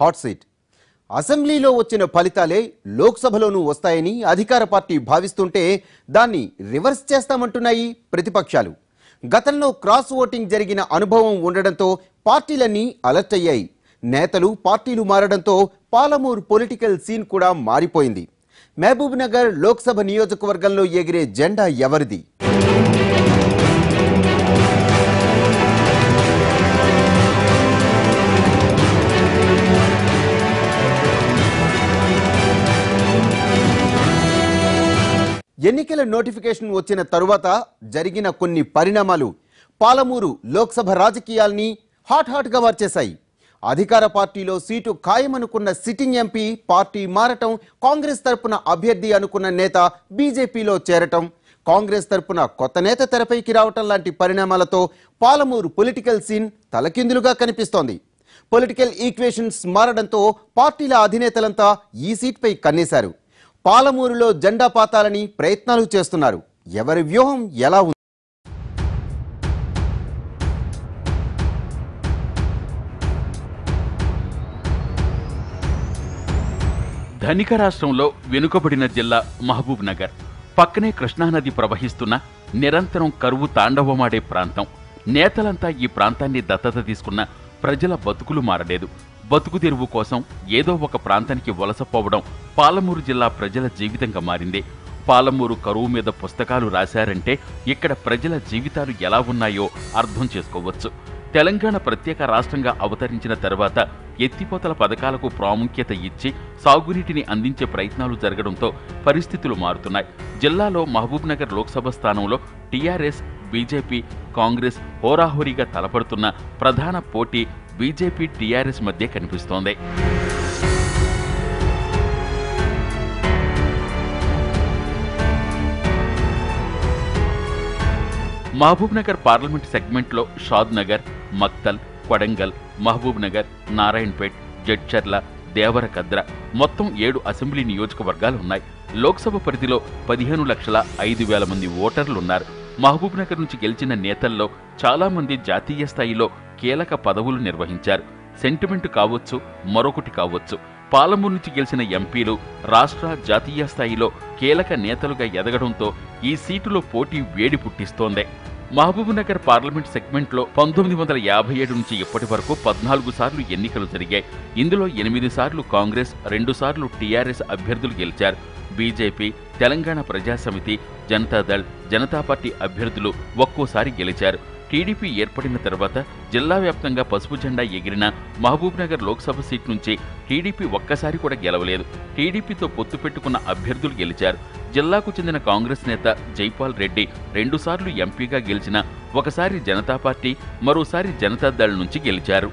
Hot seat. అసెంబ్లీలో వచ్చిన ఫలితాలే లోక్సభలోనూ వస్తాయని అధికార పార్టీ భావిస్తుంటే దాన్ని రివర్స్ చేస్తామంటున్నాయి ప్రతిపక్షాలు. గతంలో క్రాస్ ఓటింగ్ జరిగిన అనుభవం ఉండడంతో పార్టీలన్నీ అలర్ట్ అయ్యాయి. నేతలు పార్టీలు మారడంతో పాలమూరు పొలిటికల్ సీన్ కూడా మారిపోయింది. మహబూబ్ నగర్ లోక్సభ నియోజకవర్గంలో ఎగిరే జెండా ఎవరిది? ఎన్నికల నోటిఫికేషన్ వచ్చిన తరువాత జరిగిన కొన్ని పరిణామాలు పాలమూరు లోక్సభ రాజకీయాల్ని హాట్ హాట్గా మార్చేశాయి. అధికార పార్టీలో సీటు ఖాయమనుకున్న సిట్టింగ్ ఎంపీ పార్టీ మారటం కాంగ్రెస్ తరపున అభ్యర్థి అనుకున్న నేత బీజేపీలో చేరటం కాంగ్రెస్ తరపున కొత్త నేత తెరపైకి రావటం లాంటి పరిణామాలతో పాలమూరు పొలిటికల్ సీన్ తలకిందులుగా కనిపిస్తోంది. పొలిటికల్ ఈక్వేషన్స్ మారడంతో పార్టీల అధినేతలంతా ఈ సీట్పై కన్నేశారు. పాలమూరులో జెండా పాతాలని ప్రయత్నాలు చేస్తున్నారు. ఎవరి వ్యూహం ఎలా ఉంది? ధనిక రాష్ట్రంలో వెనుకబడిన జిల్లా మహబూబ్ నగర్. పక్కనే కృష్ణానది ప్రవహిస్తున్న నిరంతరం కరువు తాండవమాడే ప్రాంతం. నేతలంతా ఈ ప్రాంతాన్ని దత్తత తీసుకున్న ప్రజల బతుకులు మారలేదు. బతుకు తెరువు కోసం ఏదో ఒక ప్రాంతానికి వలసపోవడం పాలమూరు జిల్లా ప్రజల జీవితంగా మారింది. పాలమూరు కరువు మీద పుస్తకాలు రాశారంటే ఇక్కడ ప్రజల జీవితాలు ఎలా ఉన్నాయో అర్థం చేసుకోవచ్చు. తెలంగాణ ప్రత్యేక రాష్ట్రంగా అవతరించిన తర్వాత ఎత్తిపోతల పథకాలకు ప్రాముఖ్యత ఇచ్చి సాగునీటిని అందించే ప్రయత్నాలు జరగడంతో పరిస్థితులు మారుతున్నాయి. జిల్లాలో మహబూబ్నగర్ లోక్సభ స్థానంలో టీఆర్ఎస్ బీజేపీ కాంగ్రెస్ హోరాహోరీగా తలపడుతున్న ప్రధాన పోటీ బీజేపీ టీఆర్ఎస్ మధ్య కనిపిస్తోంది. మహబూబ్నగర్ పార్లమెంట్ సెగ్మెంట్లో షాద్ నగర్ మక్తల్ కొడంగల్ మహబూబ్నగర్ నారాయణపేట్ జడ్చర్ల దేవరకద్ర మొత్తం ఏడు అసెంబ్లీ నియోజకవర్గాలు ఉన్నాయి. లోక్సభ పరిధిలో పదిహేను లక్షల ఐదు వేల మంది ఓటర్లున్నారు మహబూబ్నగర్ నుంచి గెలిచిన నేతల్లో చాలామంది జాతీయ స్థాయిలో కీలక పదవులు నిర్వహించారు. సెంటిమెంట్ కావచ్చు మరొకటి కావచ్చు. పాలమూరు నుంచి గెలిచిన ఎంపీలు రాష్ట్ర జాతీయ స్థాయిలో కీలక నేతలుగా ఎదగడంతో ఈ సీటులో పోటీ వేడి పుట్టిస్తోంది. మహబూబ్నగర్ పార్లమెంట్ సెగ్మెంట్లో పంతొమ్మిది వందల యాభై ఏడు నుంచి ఇప్పటి వరకు పద్నాలుగు సార్లు ఎన్నికలు జరిగాయి. ఇందులో ఎనిమిది సార్లు కాంగ్రెస్ రెండు సార్లు టీఆర్ఎస్ అభ్యర్థులు గెలిచారు. బీజేపీ తెలంగాణ ప్రజాసమితి జనతాదళ్ జనతా పార్టీ అభ్యర్థులు ఒక్కోసారి గెలిచారు. టీడీపీ ఏర్పడిన తర్వాత జిల్లా వ్యాప్తంగా పసుపు జెండా ఎగిరిన మహబూబ్నగర్ లోక్సభ సీట్ నుంచి టీడీపీ ఒక్కసారి కూడా గెలవలేదు. టీడీపీతో పొత్తు పెట్టుకున్న అభ్యర్థులు గెలిచారు. జిల్లాకు చెందిన కాంగ్రెస్ నేత జైపాల్ రెడ్డి రెండుసార్లు ఎంపీగా గెలిచిన ఒకసారి జనతా పార్టీ మరోసారి జనతాదళ్ నుంచి గెలిచారు.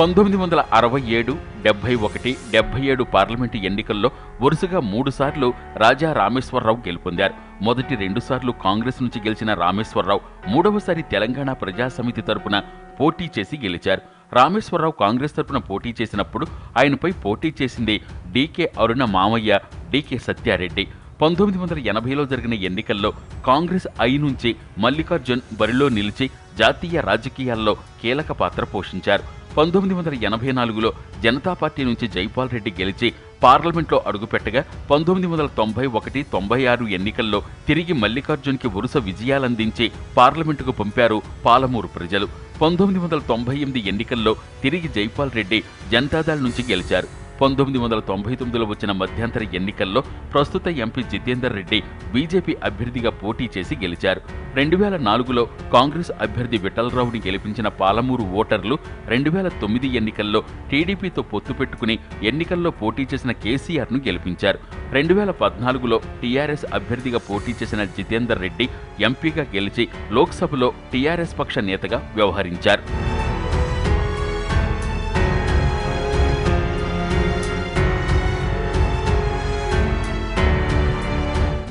పంతొమ్మిది వందల అరవై ఏడు డెబ్బై ఒకటి డెబ్బై ఏడు పార్లమెంటు ఎన్నికల్లో వరుసగా మూడుసార్లు రాజా రామేశ్వరరావు గెలుపొందారు. మొదటి రెండుసార్లు కాంగ్రెస్ నుంచి గెలిచిన రామేశ్వరరావు మూడవసారి తెలంగాణ ప్రజాసమితి తరపున పోటీ చేసి గెలిచారు. రామేశ్వరరావు కాంగ్రెస్ తరపున పోటీ చేసినప్పుడు ఆయనపై పోటీ చేసింది డీకే అరుణ మామయ్య డీకే సత్యారెడ్డి. పంతొమ్మిది వందల ఎనభైలో జరిగిన ఎన్నికల్లో కాంగ్రెస్ ఐ నుంచి మల్లికార్జున్ బరిలో నిలిచి జాతీయ రాజకీయాల్లో కీలక పాత్ర పోషించారు. పంతొమ్మిది వందల ఎనభై నాలుగులో జనతా పార్టీ నుంచి జైపాల్ రెడ్డి గెలిచి పార్లమెంట్లో అడుగుపెట్టగా పంతొమ్మిది వందల తొంభై ఒకటి తొంభై ఆరు ఎన్నికల్లో తిరిగి మల్లికార్జున్కి వరుస విజయాలందించి పార్లమెంటుకు పంపారు పాలమూరు ప్రజలు. పంతొమ్మిది వందల తొంభై ఎనిమిది ఎన్నికల్లో తిరిగి జైపాల్ రెడ్డి జనతాదళ్ నుంచి గెలిచారు. పంతొమ్మిది వందల తొంభై తొమ్మిదిలో వచ్చిన మధ్యంతర ఎన్నికల్లో ప్రస్తుత ఎంపీ జితేందర్ రెడ్డి బీజేపీ అభ్యర్థిగా పోటీ చేసి గెలిచారు. రెండు వేల నాలుగులో కాంగ్రెస్ అభ్యర్థి విఠలరావుని గెలిపించిన పాలమూరు ఓటర్లు రెండు వేల తొమ్మిది ఎన్నికల్లో టీడీపీతో పొత్తు పెట్టుకుని ఎన్నికల్లో పోటీ చేసిన కేసీఆర్ను గెలిపించారు. రెండు వేల పద్నాలుగులో టీఆర్ఎస్ అభ్యర్థిగా పోటీ చేసిన జితేందర్ రెడ్డి ఎంపీగా గెలిచి లోక్సభలో టీఆర్ఎస్ పక్ష నేతగా వ్యవహరించారు.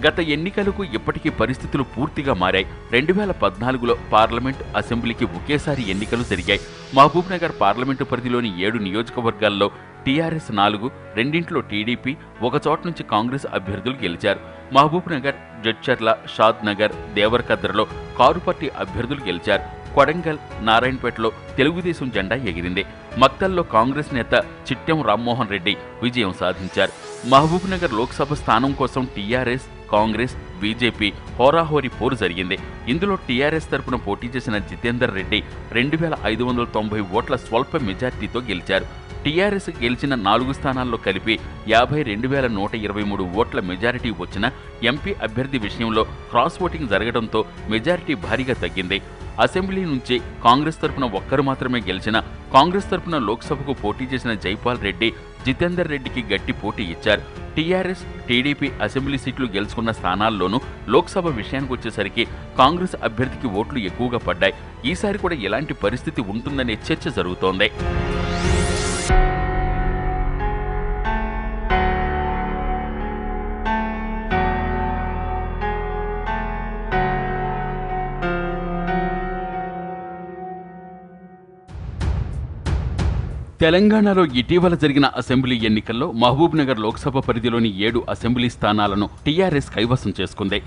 గత ఎన్నికలకు ఇప్పటికీ పరిస్థితులు పూర్తిగా మారాయి. రెండు వేల పద్నాలుగులో పార్లమెంట్ అసెంబ్లీకి ఒకేసారి ఎన్నికలు జరిగాయి. మహబూబ్నగర్ పార్లమెంటు పరిధిలోని ఏడు నియోజకవర్గాల్లో టీఆర్ఎస్ నాలుగు రెండింట్లో టీడీపీ ఒకచోట నుంచి కాంగ్రెస్ అభ్యర్థులు గెలిచారు. మహబూబ్నగర్ జడ్చర్ల షాద్ నగర్ దేవరకద్రలో కారు పార్టీ అభ్యర్థులు గెలిచారు. కొడంగల్ నారాయణపేటలో తెలుగుదేశం జెండా ఎగిరింది. మక్తల్లో కాంగ్రెస్ నేత చిట్టెం రామ్మోహన్ రెడ్డి విజయం సాధించారు. మహబూబ్నగర్ లోక్సభ స్థానం కోసం టీఆర్ఎస్ కాంగ్రెస్ బీజేపీ హోరాహోరీ పోరు జరిగింది. ఇందులో టీఆర్ఎస్ తరపున పోటీ చేసిన జితేందర్ రెడ్డి రెండు వేల ఐదు వందల తొంభై ఓట్ల స్వల్ప మెజార్టీతో గెలిచారు. టీఆర్ఎస్ గెలిచిన నాలుగు స్థానాల్లో కలిపి యాభై రెండు వేల నూట ఇరవై మూడు ఓట్ల మెజారిటీ వచ్చిన ఎంపీ అభ్యర్థి విషయంలో క్రాస్ ఓటింగ్ జరగడంతో మెజారిటీ భారీగా తగ్గింది. అసెంబ్లీ నుంచి కాంగ్రెస్ తరపున ఒక్కరు మాత్రమే గెలిచిన కాంగ్రెస్ తరపున లోక్సభకు పోటీ చేసిన జైపాల్ రెడ్డి జితేందర్ రెడ్డికి గట్టి పోటీ ఇచ్చారు. టీఆర్ఎస్ టీడీపీ అసెంబ్లీ సీట్లు గెలుచుకున్న స్థానాల్లోనూ లోక్సభ విషయానికి వచ్చేసరికి కాంగ్రెస్ అభ్యర్థికి ఓట్లు ఎక్కువగా పడ్డాయి. ఈసారి కూడా ఎలాంటి పరిస్థితి ఉంటుందనే చర్చ జరుగుతోంది. తెలంగాణలో ఇటీవల జరిగిన అసెంబ్లీ ఎన్నికల్లో మహబూబ్నగర్ లోక్సభ పరిధిలోని ఏడు అసెంబ్లీ స్థానాలను టీఆర్ఎస్ కైవసం చేసుకుంది.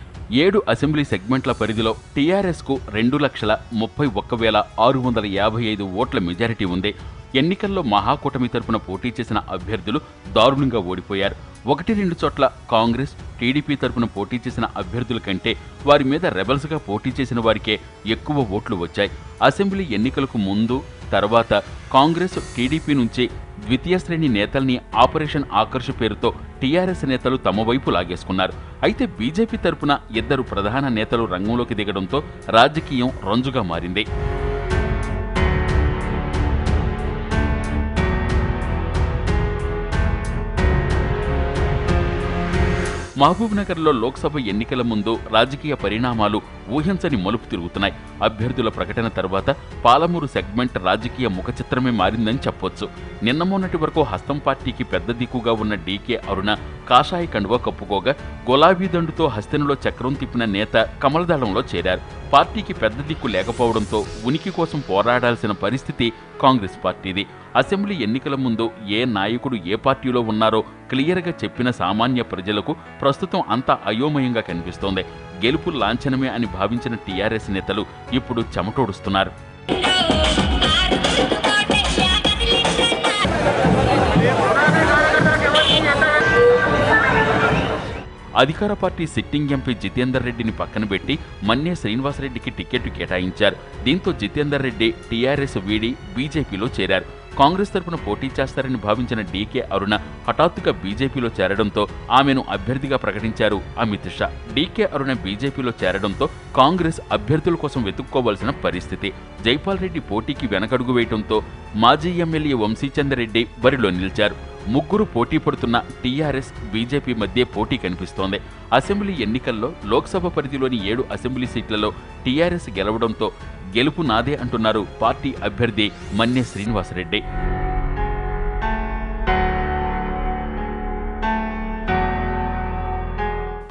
ఏడు అసెంబ్లీ సెగ్మెంట్ల పరిధిలో టీఆర్ఎస్కు రెండు లక్షల ముప్పై ఒక్క వేల ఆరు వందల యాభై ఐదు ఓట్ల మెజారిటీ ఉంది. ఎన్నికల్లో మహాకూటమి తరపున పోటీ చేసిన అభ్యర్థులు దారుణంగా ఓడిపోయారు. ఒకటి రెండు చోట్ల కాంగ్రెస్ టీడీపీ తరపున పోటీ చేసిన అభ్యర్థుల కంటే వారి మీద రెబల్స్గా పోటీ చేసిన వారికే ఎక్కువ ఓట్లు వచ్చాయి. అసెంబ్లీ ఎన్నికలకు ముందు తర్వాత కాంగ్రెస్ టీడీపీ నుంచి ద్వితీయ శ్రేణి నేతల్ని ఆపరేషన్ ఆకర్ష్ పేరుతో టీఆర్ఎస్ నేతలు తమ వైపు లాగేసుకున్నారు. అయితే బీజేపీ తరపున ఇద్దరు ప్రధాన నేతలు రంగంలోకి దిగడంతో రాజకీయం రంజుగా మారింది. మహబూబ్ నగర్లో లోక్సభ ఎన్నికల ముందు రాజకీయ పరిణామాలు ఊహించని మలుపు తిరుగుతున్నాయి. అభ్యర్థుల ప్రకటన తర్వాత పాలమూరు సెగ్మెంట్ రాజకీయ ముఖచిత్రమే మారిందని చెప్పొచ్చు. నిన్న మొన్నటి వరకు హస్తం పార్టీకి పెద్ద దిక్కుగా ఉన్న డీకే అరుణ కాషాయ కండువ కప్పుకోగా గులాబీ దండుతో హస్తినలో చక్రం తిప్పిన నేత కమలదళంలో చేరారు. పార్టీకి పెద్ద దిక్కు లేకపోవడంతో ఉనికి కోసం పోరాడాల్సిన పరిస్థితి కాంగ్రెస్ పార్టీది. అసెంబ్లీ ఎన్నికల ముందు ఏ నాయకుడు ఏ పార్టీలో ఉన్నారో క్లియర్గా చెప్పిన సామాన్య ప్రజలకు ప్రస్తుతం అంతా అయోమయంగా కనిపిస్తోంది. గెలుపు లాంఛనమే అని భావించిన టీఆర్ఎస్ నేతలు ఇప్పుడు చెమటోడుస్తున్నారు. అధికార పార్టీ సిట్టింగ్ ఎంపీ జితేందర్ రెడ్డిని పక్కన పెట్టి మన్నే శ్రీనివాసరెడ్డికి టికెట్ కేటాయించారు. దీంతో జితేందర్ రెడ్డి టీఆర్ఎస్ వీడి బీజేపీలో చేరారు. కాంగ్రెస్ తరపున పోటీ చేస్తారని భావించిన డీకే అరుణ హఠాత్తుగా బీజేపీలో చేరడంతో ఆమెను అభ్యర్థిగా ప్రకటించారు అమిత్ షా. డీకే అరుణ బీజేపీలో చేరడంతో కాంగ్రెస్ అభ్యర్థుల కోసం వెతుక్కోవాల్సిన పరిస్థితి. జైపాల్ రెడ్డి పోటీకి వెనకడుగు వేయడంతో మాజీ ఎమ్మెల్యే వంశీచంద్రెడ్డి బరిలో నిలిచారు. ముగ్గురు పోటీ పడుతున్న టీఆర్ఎస్ బీజేపీ మధ్య పోటీ కనిపిస్తోంది. అసెంబ్లీ ఎన్నికల్లో లోక్సభ పరిధిలోని ఏడు అసెంబ్లీ సీట్లలో టీఆర్ఎస్ గెలవడంతో గెలుపు నాదే అంటున్నారు పార్టీ అభ్యర్థి మన్నే శ్రీనివాసరెడ్డి.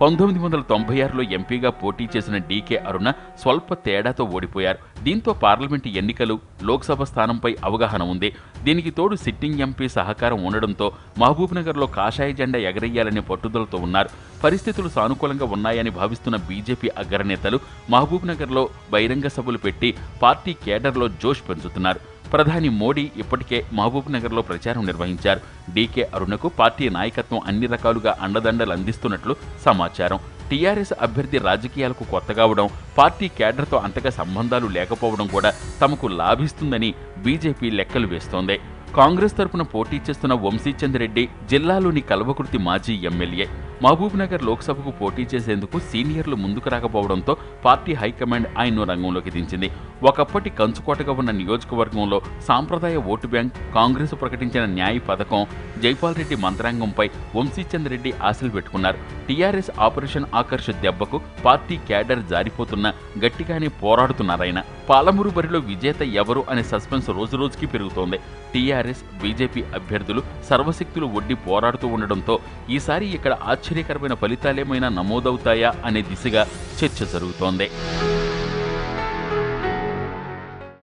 పంతొమ్మిది వందల తొంభై ఆరులో ఎంపీగా పోటీ చేసిన డీకే అరుణ స్వల్ప తేడాతో ఓడిపోయారు. దీంతో పార్లమెంటు ఎన్నికలు లోక్సభ స్థానంపై అవగాహన ఉంది. దీనికి తోడు సిట్టింగ్ ఎంపీ సహకారం ఉండడంతో మహబూబ్నగర్లో కాషాయ జెండా ఎగరేయాలనే పట్టుదలతో ఉన్నారు. పరిస్థితులు సానుకూలంగా ఉన్నాయని భావిస్తున్న బీజేపీ అగ్రనేతలు మహబూబ్నగర్లో బహిరంగ సభలు పెట్టి పార్టీ కేడర్లో జోష్ పెంచుతున్నారు. ప్రధాని మోడీ ఇప్పటికే మహబూబ్ నగర్లో ప్రచారం నిర్వహించారు. డీకే అరుణకు పార్టీ నాయకత్వం అన్ని రకాలుగా అండదండలు అందిస్తున్నట్లు సమాచారం. టీఆర్ఎస్ అభ్యర్థి రాజకీయాలకు కొత్తగావడం పార్టీ కేడర్తో అంతగా సంబంధాలు లేకపోవడం కూడా తమకు లాభిస్తుందని బీజేపీ లెక్కలు వేస్తోంది. కాంగ్రెస్ తరపున పోటీ చేస్తున్న వంశీచంద్రెడ్డి జిల్లాలోని కల్వకుర్తి మాజీ ఎమ్మెల్యే. మహబూబ్నగర్ లోక్సభకు పోటీ చేసేందుకు సీనియర్లు ముందుకు రాకపోవడంతో పార్టీ హైకమాండ్ ఆయన్ను రంగంలోకి దించింది. ఒకప్పటి కంచుకోటగా ఉన్న నియోజకవర్గంలో సాంప్రదాయ ఓటు బ్యాంక్ కాంగ్రెస్ ప్రకటించిన న్యాయ పథకం జైపాల్ రెడ్డి మంత్రాంగంపై వంశీచంద్రెడ్డి ఆశలు పెట్టుకున్నారు. టీఆర్ఎస్ ఆపరేషన్ ఆకర్ష్ దెబ్బకు పార్టీ క్యాడర్ జారిపోతున్నా గట్టిగానే పోరాడుతున్నారాయన పాలమూరు బరిలో విజేత ఎవరు అనే సస్పెన్స్ రోజురోజుకి పెరుగుతోంది. టీఆర్ఎస్ బీజేపీ అభ్యర్థులు సర్వశక్తులు ఒడ్డి పోరాడుతూ ఉండడంతో ఈసారి ఇక్కడ ఆశ్చర్యకరమైన ఫలితాలేమైనా నమోదవుతాయా అనే దిశగా చర్చ జరుగుతోంది.